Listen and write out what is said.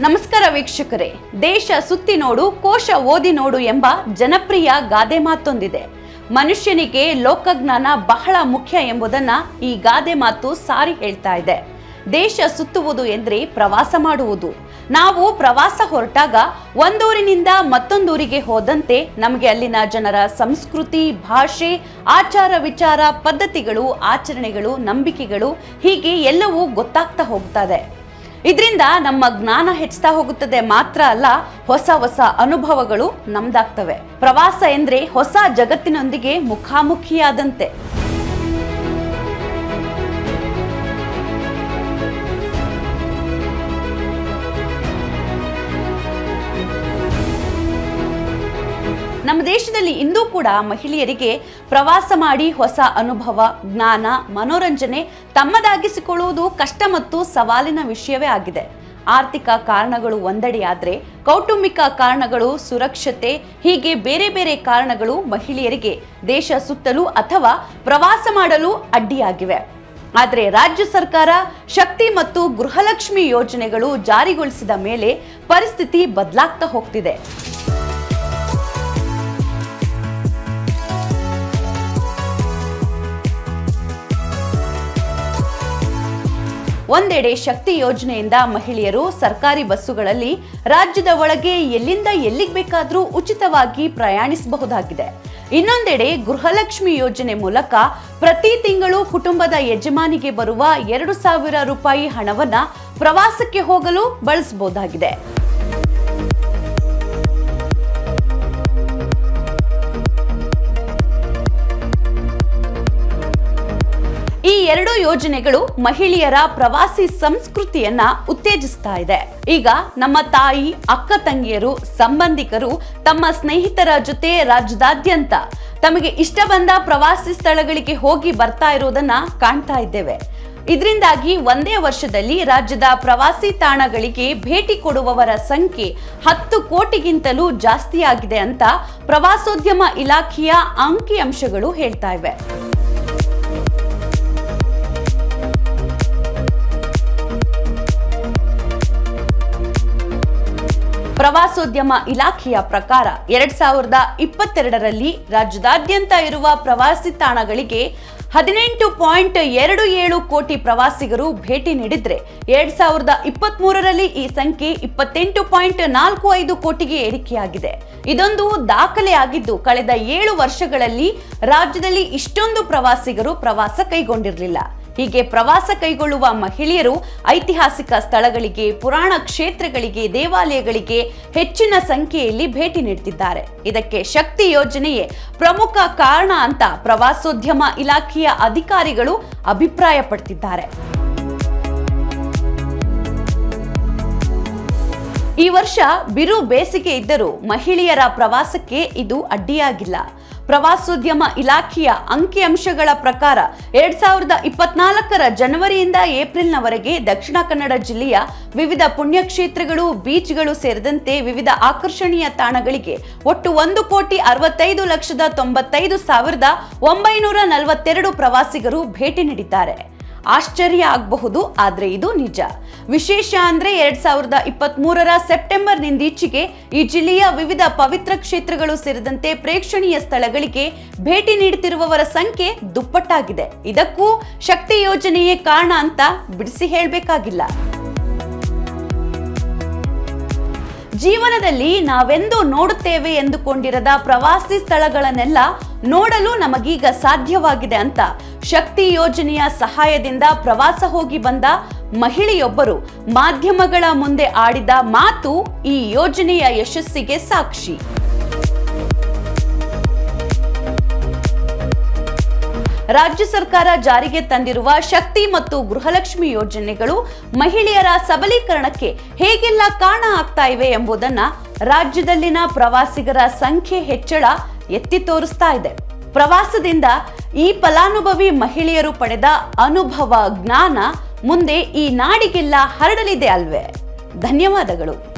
ನಮಸ್ಕಾರ ವೀಕ್ಷಕರೇ, ದೇಶ ಸುತ್ತಿ ನೋಡು, ಕೋಶ ಓದಿ ನೋಡು ಎಂಬ ಜನಪ್ರಿಯ ಗಾದೆ ಮಾತೊಂದಿದೆ. ಮನುಷ್ಯನಿಗೆ ಲೋಕಜ್ಞಾನ ಬಹಳ ಮುಖ್ಯ ಎಂಬುದನ್ನ ಈ ಗಾದೆ ಮಾತು ಸಾರಿ ಹೇಳ್ತಾ ಇದೆ. ದೇಶ ಸುತ್ತುವುದು ಎಂದ್ರೆ ಪ್ರವಾಸ ಮಾಡುವುದು. ನಾವು ಪ್ರವಾಸ ಹೊರಟಾಗ ಒಂದೂರಿನಿಂದ ಮತ್ತೊಂದೂರಿಗೆ ಹೋದಂತೆ ನಮಗೆ ಅಲ್ಲಿನ ಜನರ ಸಂಸ್ಕೃತಿ, ಭಾಷೆ, ಆಚಾರ ವಿಚಾರ, ಪದ್ಧತಿಗಳು, ಆಚರಣೆಗಳು, ನಂಬಿಕೆಗಳು ಹೀಗೆ ಎಲ್ಲವೂ ಗೊತ್ತಾಗ್ತಾ ಹೋಗ್ತದೆ. ಇದರಿಂದ ನಮ್ಮ ಜ್ಞಾನ ಹೆಚ್ಚುತ್ತಾ ಹೋಗುತ್ತದೆ ಮಾತ್ರ ಅಲ್ಲ, ಹೊಸ ಹೊಸ ಅನುಭವಗಳು ನಮ್ದಾಗ್ತವೆ. ಪ್ರವಾಸ ಎಂದ್ರೆ ಹೊಸ ಜಗತ್ತಿನೊಂದಿಗೆ ಮುಖಾಮುಖಿಯಾದಂತೆ. ನಮ್ಮ ದೇಶದಲ್ಲಿ ಇಂದೂ ಕೂಡ ಮಹಿಳೆಯರಿಗೆ ಪ್ರವಾಸ ಮಾಡಿ ಹೊಸ ಅನುಭವ, ಜ್ಞಾನ, ಮನೋರಂಜನೆ ತಮ್ಮದಾಗಿಸಿಕೊಳ್ಳುವುದು ಕಷ್ಟ ಮತ್ತು ಸವಾಲಿನ ವಿಷಯವೇ ಆಗಿದೆ. ಆರ್ಥಿಕ ಕಾರಣಗಳು ಒಂದೆಡೆಯಾದರೆ ಕೌಟುಂಬಿಕ ಕಾರಣಗಳು ಸುರಕ್ಷತೆ, ಹೀಗೆ ಬೇರೆ ಬೇರೆ ಕಾರಣಗಳು ಮಹಿಳೆಯರಿಗೆ ದೇಶ ಸುತ್ತಲು ಅಥವಾ ಪ್ರವಾಸ ಮಾಡಲು ಅಡ್ಡಿಯಾಗಿವೆ. ಆದರೆ ರಾಜ್ಯ ಸರ್ಕಾರ ಶಕ್ತಿ ಮತ್ತು ಗೃಹಲಕ್ಷ್ಮಿ ಯೋಜನೆಗಳು ಜಾರಿಗೊಳಿಸಿದ ಮೇಲೆ ಪರಿಸ್ಥಿತಿ ಬದಲಾಗ್ತಾ ಹೋಗ್ತಿದೆ. ಒಂದೆಡೆ ಶಕ್ತಿ ಯೋಜನೆಯಿಂದ ಮಹಿಳೆಯರು ಸರ್ಕಾರಿ ಬಸ್ಸುಗಳಲ್ಲಿ ರಾಜ್ಯದ ಒಳಗೆ ಎಲ್ಲಿಂದ ಎಲ್ಲಿಗೆ ಬೇಕಾದರೂ ಉಚಿತವಾಗಿ ಪ್ರಯಾಣಿಸಬಹುದಾಗಿದೆ. ಇನ್ನೊಂದೆಡೆ ಗೃಹಲಕ್ಷ್ಮಿ ಯೋಜನೆ ಮೂಲಕ ಪ್ರತಿ ತಿಂಗಳು ಕುಟುಂಬದ ಯಜಮಾನಿಗೆ ಬರುವ ಎರಡು ಸಾವಿರ ರೂಪಾಯಿ ಹಣವನ್ನ ಪ್ರವಾಸಕ್ಕೆ ಹೋಗಲು ಬಳಸಬಹುದಾಗಿದೆ. ಈ ಎರಡು ಯೋಜನೆಗಳು ಮಹಿಳೆಯರ ಪ್ರವಾಸಿ ಸಂಸ್ಕೃತಿಯನ್ನ ಉತ್ತೇಜಿಸ್ತಾ ಇದೆ. ಈಗ ನಮ್ಮ ತಾಯಿ, ಅಕ್ಕ ತಂಗಿಯರು, ಸಂಬಂಧಿಕರು ತಮ್ಮ ಸ್ನೇಹಿತರ ಜೊತೆ ರಾಜ್ಯದಾದ್ಯಂತ ತಮಗೆ ಇಷ್ಟ ಬಂದ ಪ್ರವಾಸಿ ಸ್ಥಳಗಳಿಗೆ ಹೋಗಿ ಬರ್ತಾ ಇರೋದನ್ನ ಕಾಣ್ತಾ ಇದ್ದೇವೆ. ಇದರಿಂದಾಗಿ ಒಂದೇ ವರ್ಷದಲ್ಲಿ ರಾಜ್ಯದ ಪ್ರವಾಸಿ ತಾಣಗಳಿಗೆ ಭೇಟಿ ಕೊಡುವವರ ಸಂಖ್ಯೆ ಹತ್ತು ಕೋಟಿಗಿಂತಲೂ ಜಾಸ್ತಿಯಾಗಿದೆ ಅಂತ ಪ್ರವಾಸೋದ್ಯಮ ಇಲಾಖೆಯ ಅಂಕಿಅಂಶಗಳು ಹೇಳ್ತಾ ಇವೆ. ಪ್ರವಾಸೋದ್ಯಮ ಇಲಾಖೆಯ ಪ್ರಕಾರ ಎರಡ್ ಸಾವಿರದ ಇಪ್ಪತ್ತೆರಡರಲ್ಲಿ ರಾಜ್ಯದಾದ್ಯಂತ ಇರುವ ಪ್ರವಾಸಿ ತಾಣಗಳಿಗೆ ಹದಿನೆಂಟು ಪಾಯಿಂಟ್ ಎರಡು ಏಳು ಕೋಟಿ ಪ್ರವಾಸಿಗರು ಭೇಟಿ ನೀಡಿದ್ರೆ ಎರಡ್ ಸಾವಿರದ ಇಪ್ಪತ್ತ್ ಮೂರರಲ್ಲಿ ಈ ಸಂಖ್ಯೆ ಇಪ್ಪತ್ತೆಂಟು ಪಾಯಿಂಟ್ ನಾಲ್ಕು ಐದು ಕೋಟಿಗೆ ಏರಿಕೆಯಾಗಿದೆ. ಇದೊಂದು ದಾಖಲೆ ಆಗಿದ್ದು, ಕಳೆದ ಏಳು ವರ್ಷಗಳಲ್ಲಿ ರಾಜ್ಯದಲ್ಲಿ ಇಷ್ಟೊಂದು ಪ್ರವಾಸಿಗರು ಪ್ರವಾಸ ಕೈಗೊಂಡಿರಲಿಲ್ಲ. ಹೀಗೆ ಪ್ರವಾಸ ಕೈಗೊಳ್ಳುವ ಮಹಿಳೆಯರು ಐತಿಹಾಸಿಕ ಸ್ಥಳಗಳಿಗೆ, ಪುರಾಣ ಕ್ಷೇತ್ರಗಳಿಗೆ, ದೇವಾಲಯಗಳಿಗೆ ಹೆಚ್ಚಿನ ಸಂಖ್ಯೆಯಲ್ಲಿ ಭೇಟಿ ನೀಡುತ್ತಿದ್ದಾರೆ ಇದಕ್ಕೆ ಶಕ್ತಿ ಯೋಜನೆಯೇ ಪ್ರಮುಖ ಕಾರಣ ಅಂತ ಪ್ರವಾಸೋದ್ಯಮ ಇಲಾಖೆಯ ಅಧಿಕಾರಿಗಳು ಅಭಿಪ್ರಾಯಪಡ್ತಿದ್ದಾರೆ. ಈ ವರ್ಷ ಬಿರು ಬೇಸಿಗೆ ಇದ್ದರೂ ಮಹಿಳೆಯರ ಪ್ರವಾಸಕ್ಕೆ ಇದು ಅಡ್ಡಿಯಾಗಿಲ್ಲ. ಪ್ರವಾಸೋದ್ಯಮ ಇಲಾಖೆಯ ಅಂಕಿಅಂಶಗಳ ಪ್ರಕಾರ ಎರಡ್ ಸಾವಿರದ ಇಪ್ಪತ್ನಾಲ್ಕರ ಜನವರಿಯಿಂದ ಏಪ್ರಿಲ್ನವರೆಗೆ ದಕ್ಷಿಣ ಕನ್ನಡ ಜಿಲ್ಲೆಯ ವಿವಿಧ ಪುಣ್ಯಕ್ಷೇತ್ರಗಳು, ಬೀಚ್ಗಳು ಸೇರಿದಂತೆ ವಿವಿಧ ಆಕರ್ಷಣೀಯ ತಾಣಗಳಿಗೆ ಒಟ್ಟು ಒಂದು ಕೋಟಿ ಅರವತ್ತೈದು ಲಕ್ಷದ ತೊಂಬತ್ತೈದು ಸಾವಿರದ ಒಂಬೈನೂರ ನಲವತ್ತೆರಡು ಪ್ರವಾಸಿಗರು ಭೇಟಿ ನೀಡಿದ್ದಾರೆ. ಆಶ್ಚರ್ಯ ಆಗಬಹುದು, ಆದರೆ ಇದು ನಿಜ. ವಿಶೇಷ ಅಂದರೆ ಎರಡ್ ಸಾವಿರದ ಇಪ್ಪತ್ತ್ ಮೂರರ ಸೆಪ್ಟೆಂಬರ್ನಿಂದೀಚೆಗೆ ಈ ಜಿಲ್ಲೆಯ ವಿವಿಧ ಪವಿತ್ರ ಕ್ಷೇತ್ರಗಳು ಸೇರಿದಂತೆ ಪ್ರೇಕ್ಷಣೀಯ ಸ್ಥಳಗಳಿಗೆ ಭೇಟಿ ನೀಡುತ್ತಿರುವವರ ಸಂಖ್ಯೆ ದುಪ್ಪಟ್ಟಾಗಿದೆ. ಇದಕ್ಕೂ ಶಕ್ತಿ ಯೋಜನೆಯೇ ಕಾರಣ ಅಂತ ಬಿಡಿಸಿ ಹೇಳಬೇಕಾಗಿಲ್ಲ. ಜೀವನದಲ್ಲಿ ನಾವೆಂದು ನೋಡುತ್ತೇವೆ ಎಂದುಕೊಂಡಿರದ ಪ್ರವಾಸಿ ಸ್ಥಳಗಳನ್ನೆಲ್ಲ ನೋಡಲು ನಮಗೀಗ ಸಾಧ್ಯವಾಗಿದೆ ಅಂತ ಶಕ್ತಿ ಯೋಜನೆಯ ಸಹಾಯದಿಂದ ಪ್ರವಾಸ ಹೋಗಿ ಬಂದ ಮಹಿಳೆಯೊಬ್ಬರು ಮಾಧ್ಯಮಗಳ ಮುಂದೆ ಆಡಿದ ಮಾತು ಈ ಯೋಜನೆಯ ಯಶಸ್ಸಿಗೆ ಸಾಕ್ಷಿ. ರಾಜ್ಯ ಸರ್ಕಾರ ಜಾರಿಗೆ ತಂದಿರುವ ಶಕ್ತಿ ಮತ್ತು ಗೃಹಲಕ್ಷ್ಮಿ ಯೋಜನೆಗಳು ಮಹಿಳೆಯರ ಸಬಲೀಕರಣಕ್ಕೆ ಹೇಗೆಲ್ಲ ಕಾರಣ ಆಗ್ತಾ ಇವೆ ಎಂಬುದನ್ನ ರಾಜ್ಯದಲ್ಲಿನ ಪ್ರವಾಸಿಗರ ಸಂಖ್ಯೆ ಹೆಚ್ಚಳ ಎತ್ತಿ ತೋರಿಸ್ತಾ ಇದೆ. ಪ್ರವಾಸದಿಂದ ಈ ಫಲಾನುಭವಿ ಮಹಿಳೆಯರು ಪಡೆದ ಅನುಭವ ಜ್ಞಾನ ಮುಂದೆ ಈ ನಾಡಿಗೆಲ್ಲ ಹರಡಲಿದೆ ಅಲ್ವೇ? ಧನ್ಯವಾದಗಳು.